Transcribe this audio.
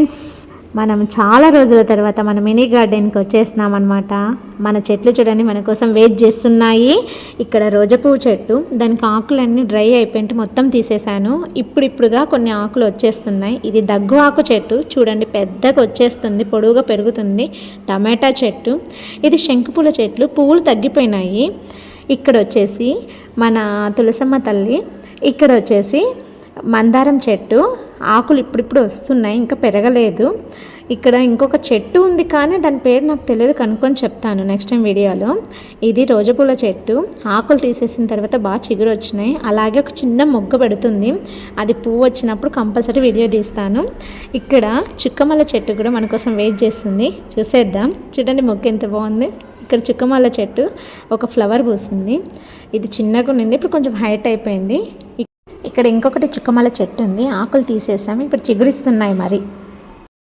Friends మనం చాలా రోజుల తర్వాత మన మినీ గార్డెన్కి వచ్చేస్తున్నాం అనమాట మన చెట్లు చూడండి మన కోసం వెయిట్ చేస్తున్నాయి. ఇక్కడ రోజా పువ్వు చెట్టు దానికి ఆకులన్నీ డ్రై అయిపోయింటే మొత్తం తీసేశాను. ఇప్పుడిప్పుడుగా కొన్ని ఆకులు వచ్చేస్తున్నాయి. ఇది దగ్గు ఆకు చెట్టు చూడండి పెద్దగా వచ్చేస్తుంది పొడవుగా పెరుగుతుంది. టమాటా చెట్టు ఇది శంకుపూల చెట్లు పువ్వులు తగ్గిపోయినాయి. ఇక్కడ వచ్చేసి మన తులసమ్మ తల్లి ఇక్కడ వచ్చేసి మందారం చెట్టు ఆకులు ఇప్పుడిప్పుడు వస్తున్నాయి ఇంకా పెరగలేదు. ఇక్కడ ఇంకొక చెట్టు ఉంది కానీ దాని పేరు నాకు తెలియదు కనుక్కొని చెప్తాను నెక్స్ట్ టైం వీడియోలో. ఇది రోజపూల చెట్టు. ఆకులు తీసేసిన తర్వాత బాగా చిగురు వచ్చినాయి. అలాగే ఒక చిన్న మొగ్గ పెడుతుంది. అది పువ్వు వచ్చినప్పుడు కంపల్సరీ వీడియో తీస్తాను. ఇక్కడ చుక్కమల్ల చెట్టు కూడా మన కోసం వెయిట్ చేస్తుంది. చూసేద్దాం. చూడండి మొగ్గ ఎంత బాగుంది. ఇక్కడ చుక్కమల్ల చెట్టు ఒక ఫ్లవర్ పూసింది. ఇది చిన్నగా ఉన్నింది ఇప్పుడు కొంచెం హైట్ అయిపోయింది. ఇక్కడ ఇంకొకటి చుక్కమల్ల చెట్టు ఉంది. ఆకులు తీసేసాము. ఇప్పుడు చిగురిస్తున్నాయి మరి.